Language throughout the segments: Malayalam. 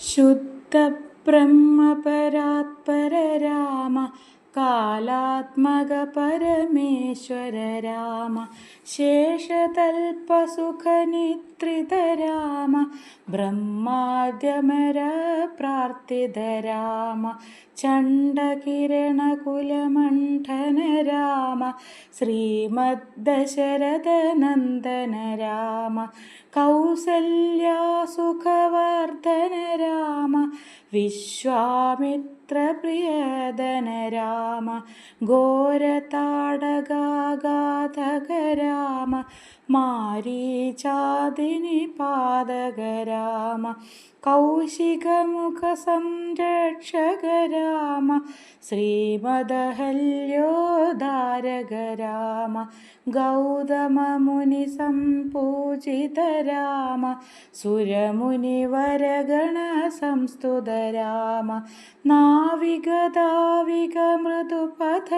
शुद्धब्रह्मपरात्परराम कालात्मकपरमेश्वर राम कालात्मग परमेश्वर राम शेषतल्पसुखनेत्रित राम ब्रह्माध्यमरप्रार्थिधराम चण्डकिरणकुलमण्ठन राम श्रीमद्दशरथनन्दनराम കൗസല്യാസുഖവർദ്ധന രാമ വിശ്വാമിത്രപ്രിയദന രാമ ഘോരതാടകാഘാതക രാമ മാരീചാതിനി പാതക രാമ കൗശികമുഖ സംരക്ഷക ഗൗതമമുനിസംപൂജിതരാമ. ശ്രീമദഹല്യോദാരക രാമ സംപൂജിത രാമ സുരമുനിവരഗണ സംസ്തുത രാമ നാവികദാവിക മൃദുപഥ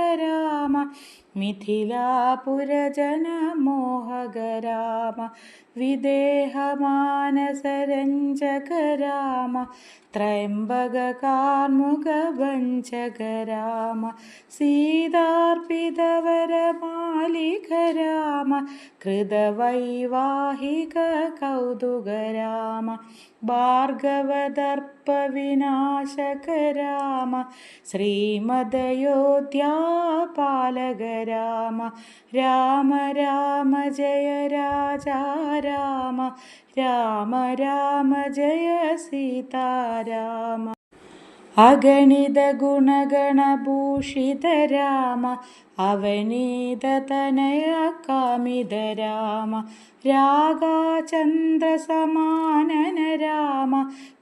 मिथिलापुरजनमोहगराम विदेहमानसरञ्जकराम മോഹക രാമ വിദേഹമാനസരഞ്ജക രാമ ത്രയംബക കാർമുക ഭഞ്ജക രാമ സീതാർപ്പിതവരമാലിക രാമ കൃതവൈവാഹിക കൗതുക രാമ ഭാർഗവദർപ്പ വിനാശക രാമ ശ്രീമദയോധ്യാപാലക രാമ രാമ രാമ ജയ രാജ രാമ രാമ രാമ ജയ സീതാരാമ അഗണിത ഗുണഗണഭൂഷിത രാമ അവനീത തനയ കാമിത രാമ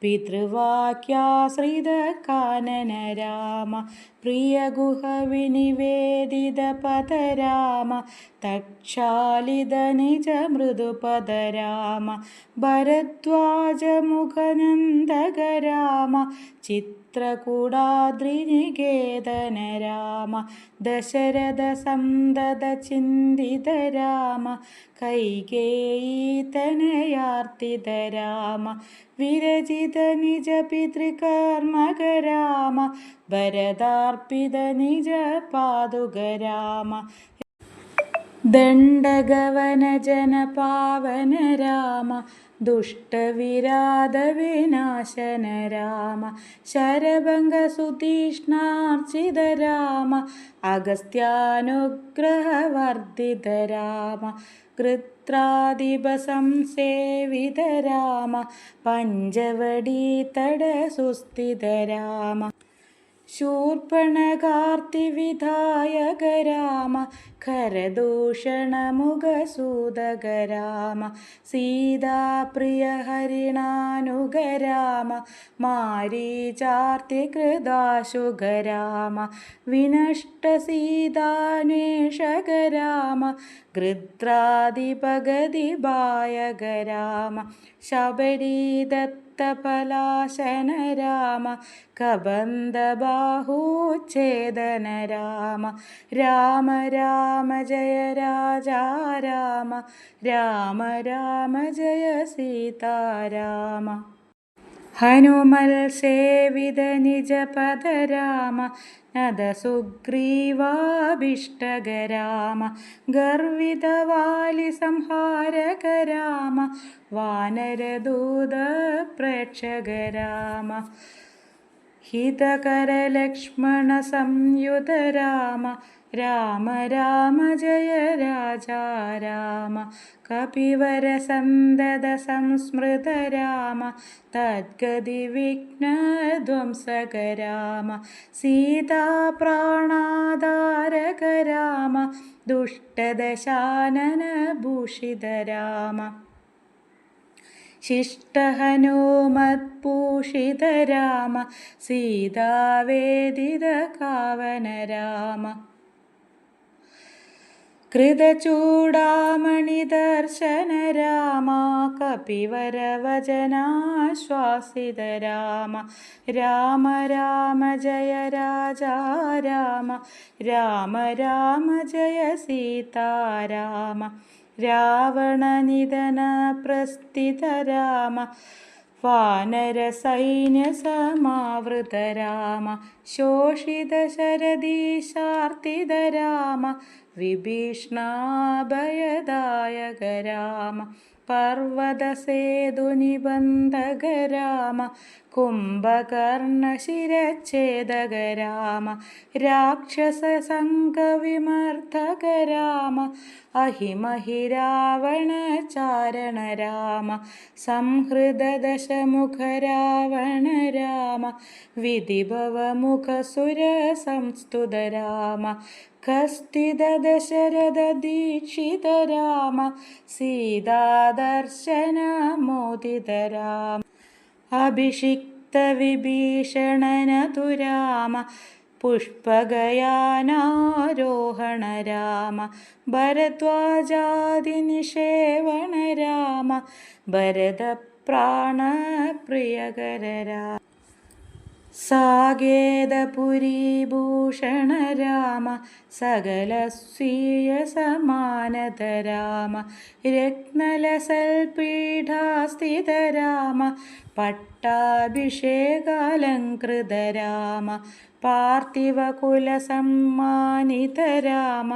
പിതൃവാക്യാശ്രിത കാനന രാമ പ്രിയഗുഹവിനിവേദിത പദ രാമ തക്ഷാലിത നിജ മൃദുപദ രാമ ഭരദ്വാജമുഖനന്ദക രാമ ചിത്രകൂടാദ്രിനികേതന രാമ ദശരഥ സന്തത ചിന്തിത രാമ കൈകേയീതനയാർത്തിത രാമ വിരചിത നിജ പിതൃകർമ്മക രാമ ഭരതാർപ്പിത നിജ പാതുക രാമ दण्डगवनजनपावन राम दुष्टविराधविनाशन राम शरभङ्गसुतीष्णार्चित राम अगस्त्यानुग्रहवर्धित राम कृत्रादिपसंसेवित राम पञ्चवडीतडसुस्थित राम സംസേവിത രാമ പഞ്ചവടീതട സുസ്ഥിത രാമ ശൂർപ്പണകാർത്തിവിധായക രാമ ഖരദൂഷണമുഖസൂതക രാമ സീതാപ്രിയ ഹരിണാനുഗ രാമ മാരീചാർത്തികൃതാശുഗ സീതാന്വേഷക രാമ കബന്ധബാഹൂച്ഛേദന രാമ രാമ രാമ ജയ രാജ രാമ രാമ ജയ സീതാരാമ. हनुमल्सेवित निजपद राम नद सुग्रीवाभीष्टगराम गर्वितवालिसंहार गराम वानर दूदप्रेक्षगराम രാമ രാമ ജയ രാജാ രാമ. കപിവരസന്തത സംസ്മൃത രാമ. തദ്ഗതി വിഘ്നധ്വംസക രാമ. സീതാപ്രാണാധാരക രാമ. ദുഷ്ടദശാനന ഭൂഷിത രാമ. ശിഷ്ടഹനുമത്ഭൂഷിത രാമ. സീതാവേദിത കാവന രാമ. കൃതചൂടാമണിദർശന രാമ കപിവരവചനാശ്വാസിത രാമ രാമ രാമ ജയ രാജ രാമ രാമ ജയ സീതാരാമ രാവണനിധന പ്രസ്ഥിത രാമ രാമ ശോഷിതശരദീശാർത്തിത രാമ വിഭീഷ്ണാഭയദായക രാമ. പർവതസേതുനിബന്ധക കുംഭകർണശിരച്ഛേദകരാമ കുംഭകർണശിരച്ഛേദക അഹിമഹിരാവണചാരണരാമ സംഹൃതദശമുഖരാവണരാമ രാമ കസ്തിത ദശരഥ ദീക്ഷിത രാമ സീതാദർശന മോദിത രാമ അഭിഷിക്ത വിഭീഷണനതു രാമ പുഷ്പഗയാനാരോഹണ രാമ ഭരദ്വാജാതി നിഷേവണ രാമ ഭരതപ്രാണപ്രിയകര രാമ സാകേതപുരീഭൂഷണ രാമ സകല സ്വീയ സമാനത രാമ രത്നലസൽപീഠാസ്ഥിത രാമ പട്ടാഭിഷേകാലങ്കൃത രാമ പാർത്ഥിവകുലസമ്മാനിത രാമ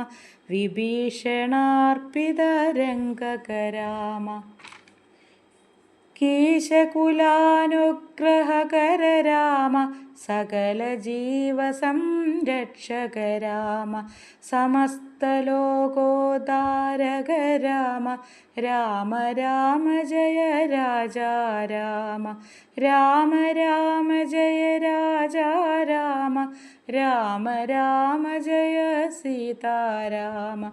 വിഭീഷണാർപ്പിത രംഗക രാമ രാമ സകല ജീവസംരക്ഷക രാമ സമസ്തലോകോദാരക രാമ രാമ രാമ ജയ രാജ രാമ രാമ ജയ രാജ രാമ രാമ ജയ സീതാരാമ.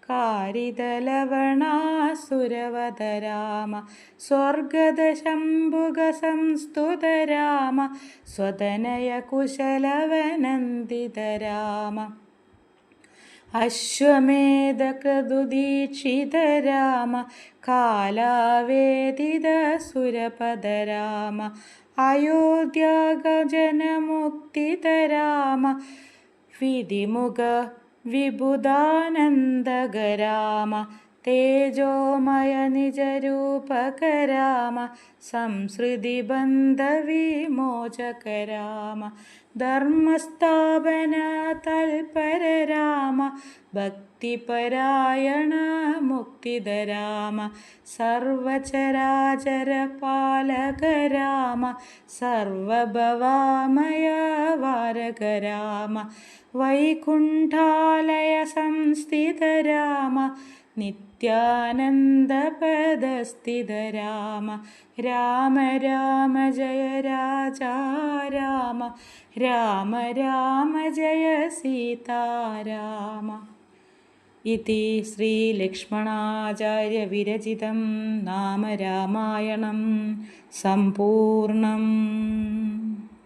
രാമ നീതിസുരക്ഷിത ജനപദ രാമ വിപിനത്യാജിത ജനകജ രാമ കാരിതലവണാസുരവത രാമ സ്വർഗദശംഭുഗസംസ്തുത രാമ സ്വതനയ കുശലവനന്ദിത രാമ അശ്വമേധകൃതുദീക്ഷിത രാമ കാലാവേദിത സുരപദ രാമ അയോധ്യാഗജനമുക്തിത രാമ വിധിമുഖ വിബുധാനന്ദക രാമ തേജോമയ നിജരൂപകരാമ രാമ സംസൃതി ബന്ധവിമോചക രാമ ധർമ്മസ്ഥാപന തൽപര രാമ ഭക്തിപരായണ മുക്തിധരാമ സർവചരാചര പാലക രാമ സർവഭവാമയ വാരക രാമ വൈകുണ്ഠാലയ സംസ്ഥിത രാമ നിത്യാനന്ദപദസ്ഥിത രാമ രാമ ജയ രാജാ രാമ. രാമ രാമ ജയ സീതാരാമ ഇതി ശ്രീലക്ഷ്മണാചാര്യവിരചിതം നാമ രാമായണം സമ്പൂർണം.